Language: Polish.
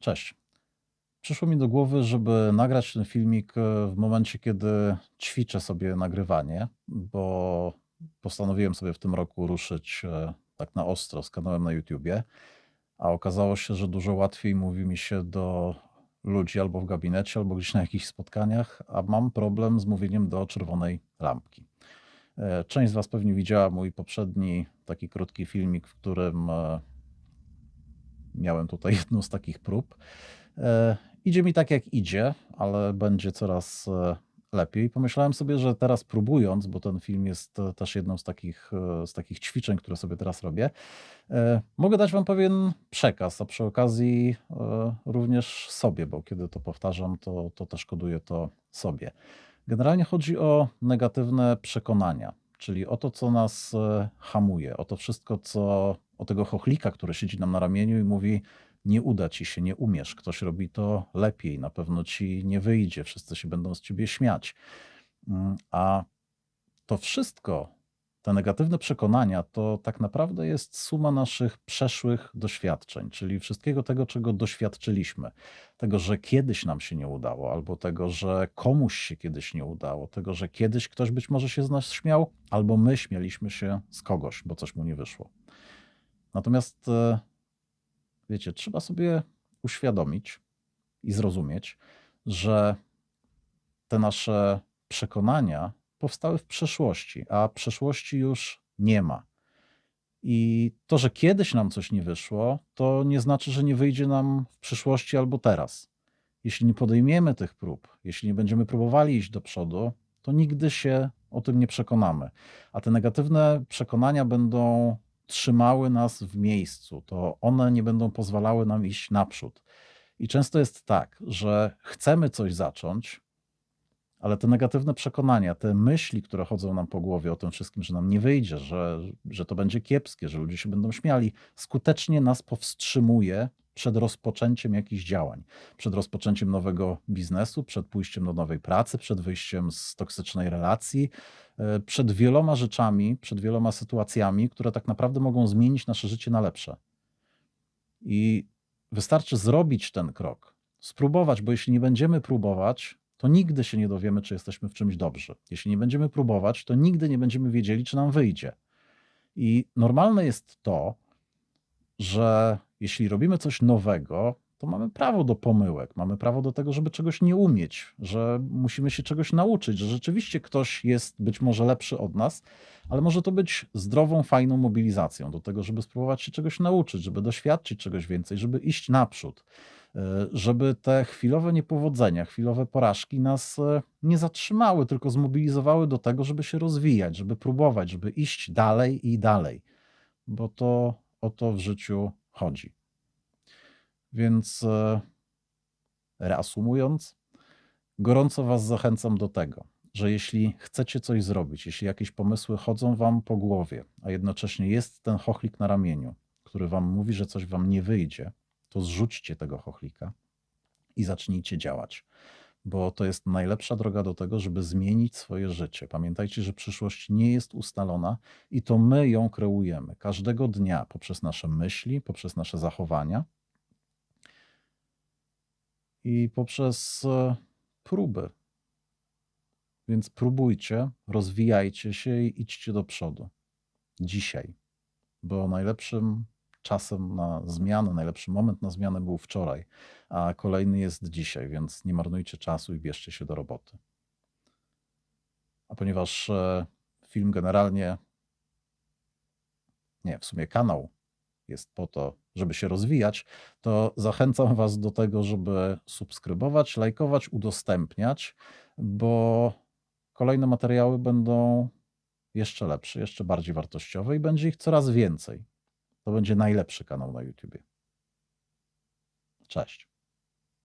Cześć. Przyszło mi do głowy, żeby nagrać ten filmik e, w momencie, kiedy ćwiczę sobie nagrywanie, bo postanowiłem sobie w tym roku ruszyć e, tak na ostro z kanałem na YouTubie, a okazało się, że dużo łatwiej mówi mi się do ludzi albo w gabinecie, albo gdzieś na jakichś spotkaniach, a mam problem z mówieniem do czerwonej lampki. E, Część z Was pewnie widziała mój poprzedni taki krótki filmik, w którym miałem tutaj jedną z takich prób. E, Idzie mi tak jak idzie, ale będzie coraz e, lepiej. Pomyślałem sobie, że teraz próbując, bo ten film jest e, też jedną z takich, z takich ćwiczeń, które sobie teraz robię, mogę dać Wam pewien przekaz, a przy okazji również sobie, bo kiedy to powtarzam, to, to też koduję to sobie. Generalnie chodzi o negatywne przekonania, czyli o to, co nas hamuje, o to wszystko, co o tego chochlika, który siedzi nam na ramieniu i mówi: Nie uda ci się, nie umiesz, ktoś robi to lepiej, na pewno ci nie wyjdzie, wszyscy się będą z ciebie śmiać. Mm, A to wszystko, te negatywne przekonania, to tak naprawdę jest suma naszych przeszłych doświadczeń, czyli wszystkiego tego, czego doświadczyliśmy. Tego, że kiedyś nam się nie udało, albo tego, że komuś się kiedyś nie udało, tego, że kiedyś ktoś być może się z nas śmiał, albo my śmialiśmy się z kogoś, bo coś mu nie wyszło. Natomiast, e, wiecie, trzeba sobie uświadomić i zrozumieć, że te nasze przekonania powstały w przeszłości, a przeszłości już nie ma. I to, że kiedyś nam coś nie wyszło, to nie znaczy, że nie wyjdzie nam w przyszłości albo teraz. Jeśli nie podejmiemy tych prób, jeśli nie będziemy próbowali iść do przodu, to nigdy się o tym nie przekonamy. A te negatywne przekonania będą trzymały nas w miejscu, to one nie będą pozwalały nam iść naprzód. I często jest tak, że chcemy coś zacząć, ale te negatywne przekonania, te myśli, które chodzą nam po głowie o tym wszystkim, że nam nie wyjdzie, że, że to będzie kiepskie, że ludzie się będą śmiali, skutecznie nas powstrzymuje przed rozpoczęciem jakichś działań, przed rozpoczęciem nowego biznesu, przed pójściem do nowej pracy, przed wyjściem z toksycznej relacji, e, przed wieloma rzeczami, przed wieloma sytuacjami, które tak naprawdę mogą zmienić nasze życie na lepsze. I wystarczy zrobić ten krok, spróbować, bo jeśli nie będziemy próbować, to nigdy się nie dowiemy, czy jesteśmy w czymś dobrzy. Jeśli nie będziemy próbować, to nigdy nie będziemy wiedzieli, czy nam wyjdzie. I normalne jest to, że jeśli robimy coś nowego, to mamy prawo do pomyłek, mamy prawo do tego, żeby czegoś nie umieć, że musimy się czegoś nauczyć, że rzeczywiście ktoś jest być może lepszy od nas, ale może to być zdrową, fajną mobilizacją do tego, żeby spróbować się czegoś nauczyć, żeby doświadczyć czegoś więcej, żeby iść naprzód, e, żeby te chwilowe niepowodzenia, chwilowe porażki nas e, nie zatrzymały, tylko zmobilizowały do tego, żeby się rozwijać, żeby próbować, żeby iść dalej i dalej, bo to o to w życiu chodzi. Więc e, reasumując, gorąco Was zachęcam do tego, że jeśli chcecie coś zrobić, jeśli jakieś pomysły chodzą Wam po głowie, a jednocześnie jest ten chochlik na ramieniu, który Wam mówi, że coś Wam nie wyjdzie, to zrzućcie tego chochlika i zacznijcie działać. Bo to jest najlepsza droga do tego, żeby zmienić swoje życie. Pamiętajcie, że przyszłość nie jest ustalona i to my ją kreujemy każdego dnia poprzez nasze myśli, poprzez nasze zachowania i poprzez e, próby. Więc próbujcie, rozwijajcie się i idźcie do przodu. Dzisiaj. Bo najlepszym czasem na zmianę, najlepszy moment na zmianę był wczoraj, a kolejny jest dzisiaj, więc nie marnujcie czasu i bierzcie się do roboty. A ponieważ e, film generalnie, nie, w sumie kanał jest po to, żeby się rozwijać, to zachęcam Was do tego, żeby subskrybować, lajkować, udostępniać, bo kolejne materiały będą jeszcze lepsze, jeszcze bardziej wartościowe i będzie ich coraz więcej. To będzie najlepszy kanał na YouTube. Cześć.